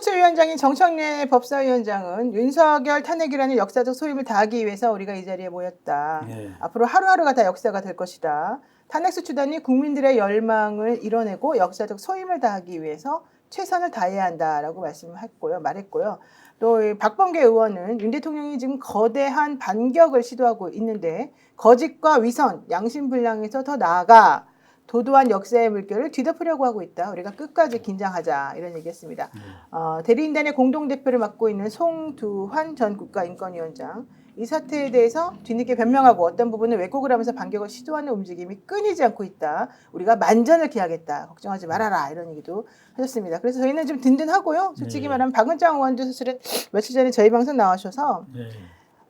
비서실위원장인 정청래 법사위원장은 윤석열 탄핵이라는 역사적 소임을 다하기 위해서 우리가 이 자리에 모였다. 예. 앞으로 하루하루가 다 역사가 될 것이다. 탄핵수 추단이 국민들의 열망을 이뤄내고 역사적 소임을 다하기 위해서 최선을 다해야 한다라고 말씀했고요, 말했고요. 또이 박범계 의원은 윤 대통령이 지금 거대한 반격을 시도하고 있는데 거짓과 위선, 양심불량에서 더 나아가 도도한 역사의 물결을 뒤덮으려고 하고 있다. 우리가 끝까지 긴장하자 이런 얘기했습니다. 어, 대리인단의 공동 대표를 맡고 있는 송두환 전 국가인권위원장 이 사태에 대해서 뒤늦게 변명하고 어떤 부분은 왜곡을 하면서 반격을 시도하는 움직임이 끊이지 않고 있다. 우리가 만전을 기하겠다. 걱정하지 말아라. 이런 얘기도 하셨습니다. 그래서 저희는 좀 든든하고요. 솔직히 네. 말하면 박은장 의원도 사실은 며칠 전에 저희 방송 나와셔서 예.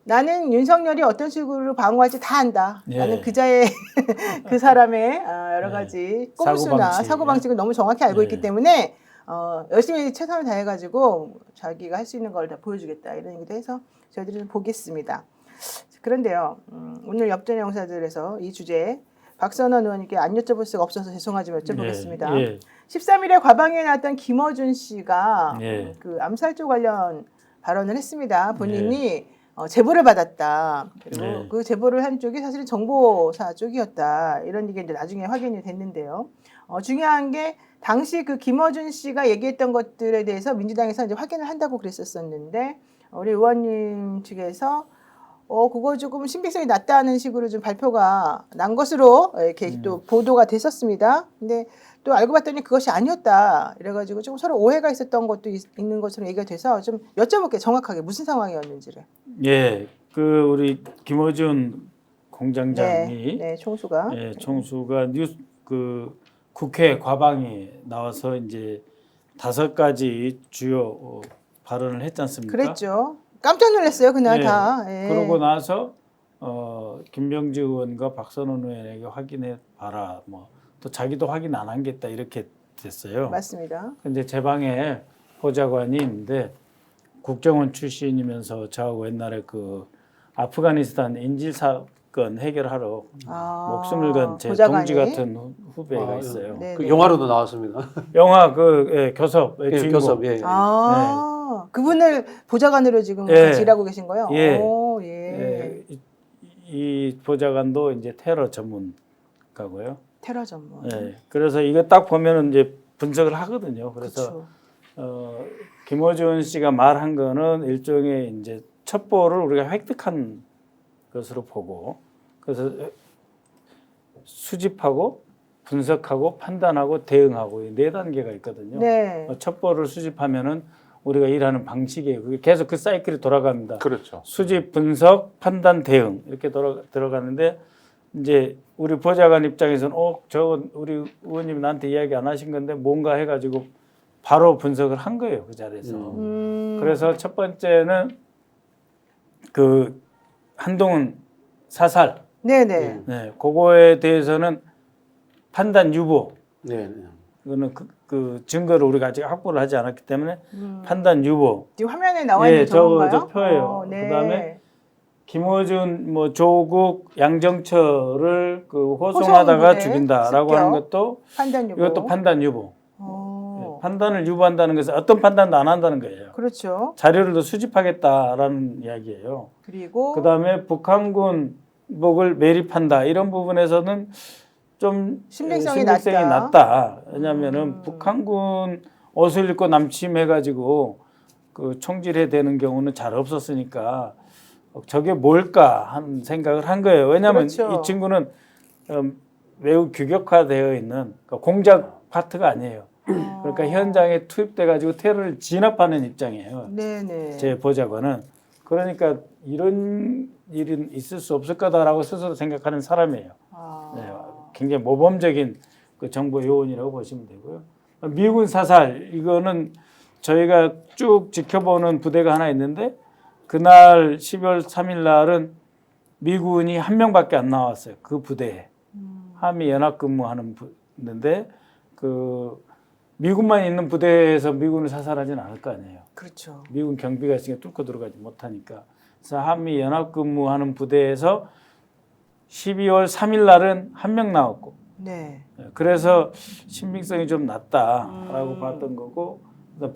나는 윤석열이 어떤 식으로 방어할지 다 안다. 예. 나는 그자의 그 사람의 아, 여러 예. 가지 꼼수나 사고방식. 사고 방식 을 너무 정확히 알고 예. 있기 때문에 어, 열심히 최선을 다해가지고 자기가 할 수 있는 걸 다 보여주겠다 이런 얘기도 해서 저희들이 좀 보겠습니다. 그런데요, 음, 오늘 엽전 영사들에서 이 주제에 박선원 의원님께 안 여쭤볼 수가 없어서 죄송하지만 여쭤보겠습니다. 예. 13일에 과방위에 나왔던 김어준 씨가 예. 그 암살조 관련 발언을 했습니다. 본인이 어, 제보를 받았다. 그리고 네. 그 제보를 한 쪽이 사실은 정보사 쪽이었다. 이런 얘기 이제 나중에 확인이 됐는데요. 어, 중요한 게 당시 그 김어준 씨가 얘기했던 것들에 대해서 민주당에서 이제 확인을 한다고 그랬었었는데 우리 의원님 측에서 어 그거 조금 신빙성이 낮다는 식으로 좀 발표가 난 것으로 이렇게 음. 또 보도가 됐었습니다. 근데 또 알고 봤더니 그것이 아니었다. 이래가지고 좀 서로 오해가 있었던 것도 있, 는 것처럼 얘기가 돼서 좀 여쭤볼게요. 정확하게 무슨 상황이었는지를. 예. 그 우리 김어준 네, 공장장이 네, 총수가. 예, 총수가 뉴스 그 국회 과방에 나와서 이제 다섯 가지 주요 어, 발언을 했지 않습니까? 그랬죠. 깜짝 놀랐어요 그날 네. 다. 예. 그러고 나서 어, 김병지 의원과 박선원 의원에게 확인해 봐라. 뭐 또 자기도 확인 안 하겠다 이렇게 됐어요. 맞습니다. 근데 제 방에 보좌관이 있는데 국정원 출신이면서 저하고 옛날에 그 아프가니스탄 인질 사건 해결하러 아, 목숨을 건 제 보좌관이? 동지 같은 후- 후배가 아, 있어요. 네, 그 네. 영화로도 나왔습니다. 영화 그 예, 교섭의 예, 주인공. 교섭. 예. 예. 아, 그분을 보좌관으로 지금 예. 같이 일하고 계신 거예요? 예. 오, 예. 예, 이, 이 보좌관도 이제 테러 전문가고요. 테러 전문. 예, 그래서 이거 딱 보면은 이제 분석을 하거든요. 그래서 그쵸. 어, 김어준 씨가 말한 거는 일종의 이제 첩보를 우리가 획득한 것으로 보고 그래서 수집하고 분석하고 판단하고 대응하고 이네 단계가 있거든요. 네. 어, 첩보를 수집하면은 우리가 일하는 방식이에요. 그게 계속 그 사이클이 돌아갑니다. 그렇죠. 수집, 분석, 판단, 대응 이렇게 돌아, 들어가는데 이제 우리 보좌관 입장에서는 어, 저 우리 의원님 나한테 이야기 안 하신 건데 뭔가 해가지고 바로 분석을 한 거예요 그 자리에서. 음. 그래서 첫 번째는 그 한동훈 사살, 네네. 네, 그거에 대해서는 판단 유보, 네. 네. 그거는 그, 그 증거를 우리가 아직 확보를 하지 않았기 때문에 음. 판단 유보, 지금 화면에 나와 있는 예, 게 저거 저건가요? 저 표예요. 어, 네. 그다음에 김어준, 뭐 조국, 양정철을 그 호송하다가 죽인다라고 습격. 하는 것도 판단 유보. 이것도 판단 유보. 어. 예, 판단을 유보한다는 것은 어떤 판단도 안 한다는 거예요. 그렇죠. 자료를 더 수집하겠다라는 이야기예요. 그리고 그다음에 북한군 목을 매립한다 이런 부분에서는 좀 신빙성이 신빙성이 낮다. 낮다. 왜냐하면은 음. 북한군 옷을 입고 남침해가지고 그 총질해 되는 경우는 잘 없었으니까 저게 뭘까 한 생각을 한 거예요. 왜냐하면 그렇죠. 이 친구는 음, 매우 규격화되어 있는 그러니까 공작 파트가 아니에요. 그러니까 어. 현장에 투입돼 가지고 테러를 진압하는 입장이에요. 네네. 제 보좌관은 그러니까 이런 일은 있을 수 없을 거다라고 스스로 생각하는 사람이에요. 아. 네, 굉장히 모범적인 그 정보 요원이라고 보시면 되고요. 미군 사살 이거는 저희가 쭉 지켜보는 부대가 하나 있는데 그날 12월 3일 날은 미군이 한 명밖에 안 나왔어요. 그 부대에 음. 함이 연합 근무하는 부대인데 그 미군만 있는 부대에서 미군을 사살하지는 않을 거 아니에요. 그렇죠. 미군 경비가 있으니까 뚫고 들어가지 못하니까. 그래서 한미 연합 근무하는 부대에서 12월 3일 날은 한 명 나왔고 네. 그래서 신빙성이 좀 낮다라고 음. 봤던 거고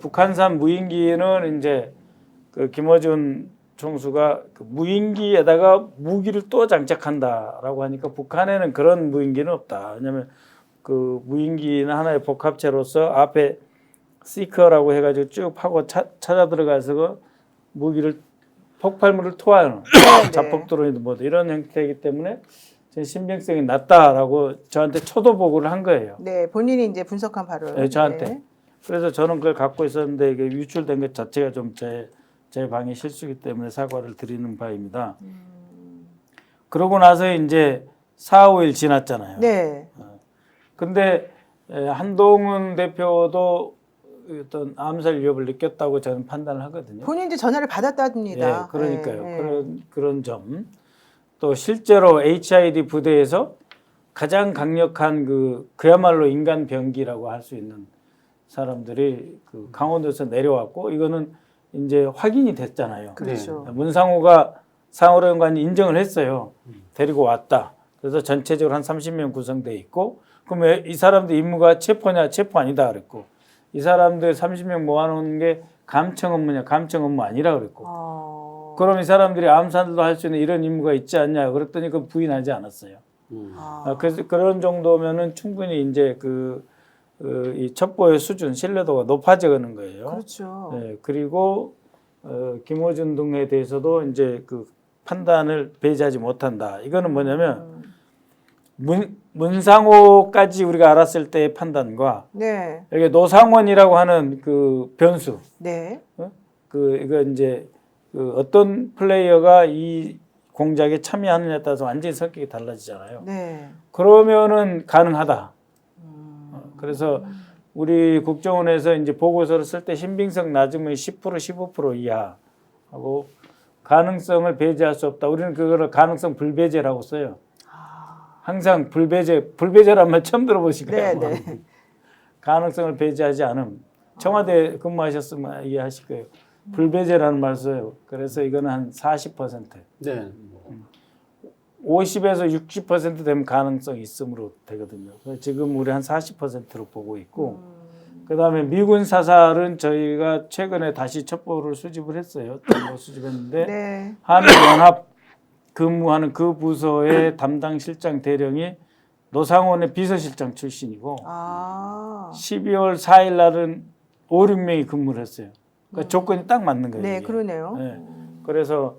북한산 무인기는 이제 그 김어준 총수가 그 무인기에다가 무기를 또 장착한다라고 하니까 북한에는 그런 무인기는 없다. 왜냐하면 그 무인기는 하나의 복합체로서 앞에 시커라고 해가지고 쭉 파고 차, 찾아 들어가서 그 무기를 폭발물을 토하는 네. 자폭 드론이든 뭐 이런 형태이기 때문에 제 신빙성이 낮다라고 저한테 초도 보고를 한 거예요. 네, 본인이 이제 분석한 바로. 네, 저한테. 그래서 저는 그걸 갖고 있었는데 이게 유출된 것 자체가 좀 제 제 방의 실수기 때문에 사과를 드리는 바입니다. 그러고 나서 이제 4, 5일 지났잖아요. 네. 근데 에, 한동훈 대표도 어떤 암살 위협을 느꼈다고 저는 판단을 하거든요. 본인 이제 전화를 받았답니다. 예, 그러니까요. 네, 네. 그런 그런 점. 또 실제로 HID 부대에서 가장 강력한 그 그야말로 인간 병기라고 할 수 있는 사람들이 그 강원도에서 내려왔고 이거는 이제 확인이 됐잖아요. 그렇죠. 문상호가 상호로 연관이 인정을 했어요. 데리고 왔다. 그래서 전체적으로 한 30명 구성돼 있고 그러면 이 사람들 임무가 체포냐 체포 아니다 그랬고 이 사람들 30명 모아놓은 게 감청 업무냐 감청 업무 아니라 그랬고 어. 그럼 이 사람들이 암살도 할 수 있는 이런 임무가 있지 않냐 그랬더니 그 부인하지 않았어요. 아. 아, 그래서 그런 정도면은 충분히 이제 그, 그, 이 첩보의 수준 신뢰도가 높아지는 거예요. 그렇죠. 네, 그리고 어, 김호준 등에 대해서도 이제 그 판단을 배제하지 못한다. 이거는 뭐냐면 음. 문, 문상호까지 우리가 알았을 때의 판단과 네. 여기 노상원이라고 하는 그 변수, 네. 그 이거 이제 그 어떤 플레이어가 이 공작에 참여하느냐에 따라서 완전히 성격이 달라지잖아요. 네. 그러면은 가능하다. 그래서 우리 국정원에서 이제 보고서를 쓸 때 신빙성 낮으면 10% 15% 이하 하고 가능성을 배제할 수 없다. 우리는 그거를 가능성 불배제라고 써요. 항상 불배제 불배제란 말 처음 들어보실 거예요. 네, 네. 가능성을 배제하지 않음. 청와대 근무하셨으면 이해하실 거예요. 불배제라는 말 써요. 그래서 이거는 한 40%. 네. 50에서 60% 되면 가능성이 있음으로 되거든요. 지금 우리 한 40%로 보고 있고, 그 다음에 미군 사살은 저희가 최근에 다시 첩보를 수집을 했어요. 첩보 수집했는데, 네. 한일연합 근무하는 그 부서의 담당 실장 대령이 노상원의 비서실장 출신이고, 아. 12월 4일 날은 5, 6명이 근무를 했어요. 그러니까 조건이 딱 맞는 거예요. 네, 이게. 그러네요. 네. 그래서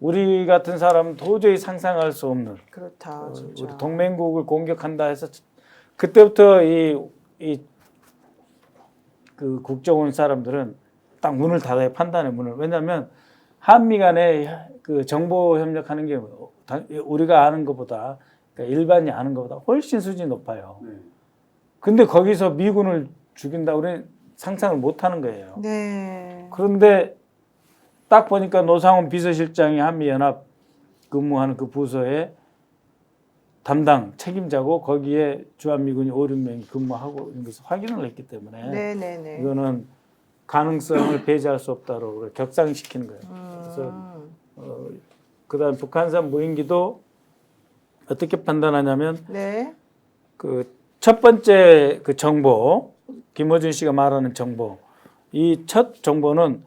우리 같은 사람은 도저히 상상할 수 없는 그렇다, 어, 진짜. 우리 동맹국을 공격한다 해서 그때부터 이이그 국정 원 사람들은 딱 문을 닫아요 판단의 문을 왜냐하면 한미 간에 그 정보 협력하는 게 다- 우리가 아는 것보다 그러니까 일반이 아는 것보다 훨씬 수준이 높아요. 네. 근데 거기서 미군을 죽인다 우리는 상상을 못 하는 거예요. 네. 그런데 딱 보니까 노상원 비서실장이 한미연합 근무하는 그 부서에 담당 책임자고 거기에 주한미군이 5, 6명이 근무하고 있는 것을 확인을 했기 때문에 네, 네, 네. 이거는 가능성을 배제할 수 없다고 격상시키는 거예요. 그래서 음. 어, 그다음 북한산 무인기도 어떻게 판단하냐면 네. 그첫 번째 그 정보 김어준 씨가 말하는 정보 이 첫 정보는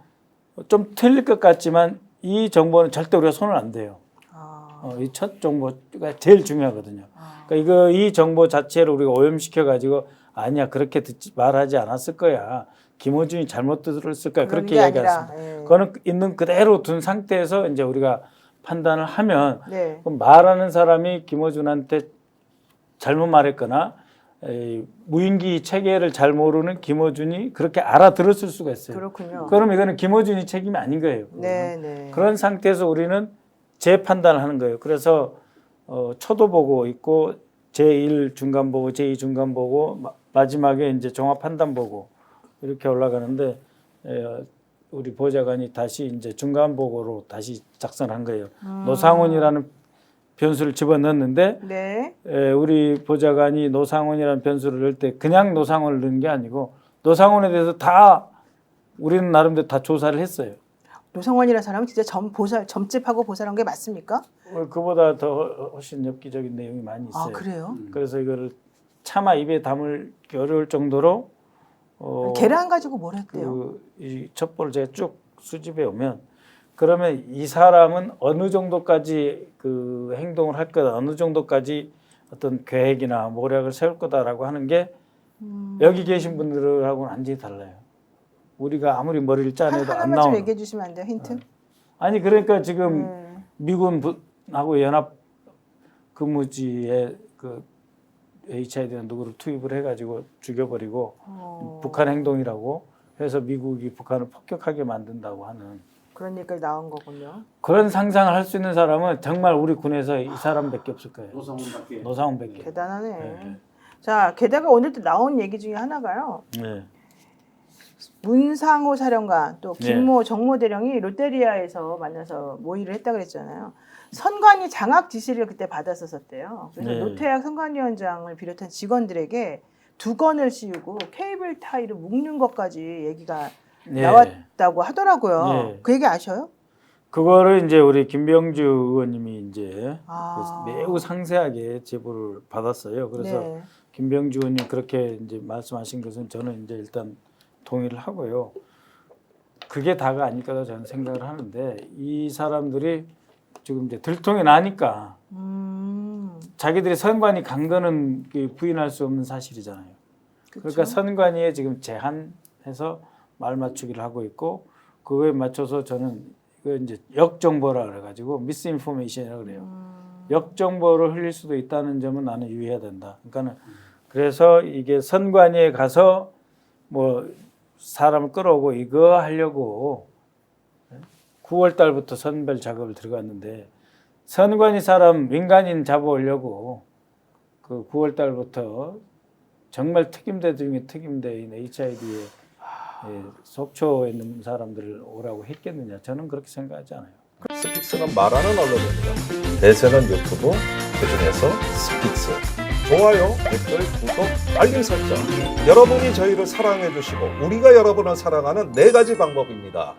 좀 틀릴 것 같지만 이 정보는 절대 우리가 손을 안 대요. 아. 어, 이 첫 정보가 제일 중요하거든요. 아. 그러니까 이거 이 정보 자체를 우리가 오염시켜 가지고 아니야 그렇게 듣지 말하지 않았을 거야. 김어준이 잘못 들었을 거야. 그렇게 이야기했습니다. 아니라, 예. 그거는 있는 그대로 둔 상태에서 이제 우리가 판단을 하면 네. 그럼 말하는 사람이 김어준한테 잘못 말했거나 에, 무인기 체계를 잘 모르는 김어준이 그렇게 알아들었을 수가 있어요. 그렇군요. 그럼 이거는 김어준이 책임이 아닌 거예요. 네, 네. 그런 상태에서 우리는 재판단을 하는 거예요. 그래서 어, 초도 보고 있고 제1 중간 보고 제2 중간 보고 마, 마지막에 이제 종합 판단 보고 이렇게 올라가는데 에, 우리 보좌관이 다시 이제 중간 보고로 다시 작성한 거예요. 음. 노상훈이라는 변수를 집어넣었는데 네. 에, 우리 보좌관이 노상원이라는 변수를 넣을 때 그냥 노상원을 넣은 게 아니고 노상원에 대해서 다 우리는 나름대로 다 조사를 했어요. 노성원이라는 사람은 진짜 점 보살 점집하고 보살한 게 맞습니까? 어, 그보다 더 훨씬 엽기적인 내용이 많이 아 있어요. 그래요? 그래서 이거를 차마 입에 담을 어려울 정도로 어, 계란 가지고 뭘 했대요? 그 이 첩보를 제가 쭉 수집해 오면 그러면 이 사람은 어느 정도까지 그 행동을 할 거다, 어느 정도까지 어떤 계획이나 모략을 세울 거다라고 하는 게 음. 여기 계신 분들하고는 완전히 달라요. 우리가 아무리 머리를 한, 짜내도 안 하나만 좀 나오는. 얘기해 주시면 안 돼요? 힌트? 아니 그러니까 지금 음. 미군하고 연합 근무지에 그 HID나 누구를 투입을 해가지고 죽여버리고 어, 북한 행동이라고 해서 미국이 북한을 폭격하게 만든다고 하는 그런 얘기가 나온 거군요. 그런 상상을 할 수 있는 사람은 정말 우리 군에서 이 사람밖에 없을 거예요. 노상훈밖에 노상훈밖에. 대단하네. 네. 자, 게다가 오늘 또 나온 얘기 중에 하나가요. 네. 문상호 사령관 또 네. 김모 정모 대령이 롯데리아에서 만나서 모의를 했다 그랬잖아요. 선관위 장악 지시를 그때 받았었대요. 그래서 네. 노태학 선관위원장을 비롯한 직원들에게 두 건을 씌우고 케이블 타이를 묶는 것까지 얘기가 네. 나왔다고 하더라고요. 네. 그 얘기 아셔요? 그거를 이제 우리 김병주 의원님이 이제 아. 그 매우 상세하게 제보를 받았어요. 그래서 네. 김병주 의원님 그렇게 이제 말씀하신 것은 저는 이제 일단 동의를 하고요. 그게 다가 아닐 거다 저는 생각을 하는데 이 사람들이 지금 이제 들통이 나니까 음, 자기들이 선관위 간 거는 그 부인할 수 없는 사실이잖아요. 그쵸? 그러니까 선관위에 지금 제한해서 말 맞추기를 하고 있고 그거에 맞춰서 저는 이거 이제 역정보라 그래가지고 미스인포메이션이라고 그래요. 음, 역정보를 흘릴 수도 있다는 점은 나는 유의해야 된다. 그러니까는 그래서 이게 선관위에 가서 뭐 사람을 끌어오고 이거 하려고 9월 달부터 선별 작업을 들어갔는데 선관위 사람 민간인 잡아오려고 그 9월 달부터 정말 특임대 중에 특임대인 HID에 예, 속초에 있는 사람들을 오라고 했겠느냐 저는 그렇게 생각하지 않아요. 스픽스가 말하는 언론입니다. 대세는 유튜브, 그중에서 스픽스. 좋아요, 댓글, 구독, 알림 설정. 여러분이 저희를 사랑해 주시고 우리가 여러분을 사랑하는 네 가지 방법입니다.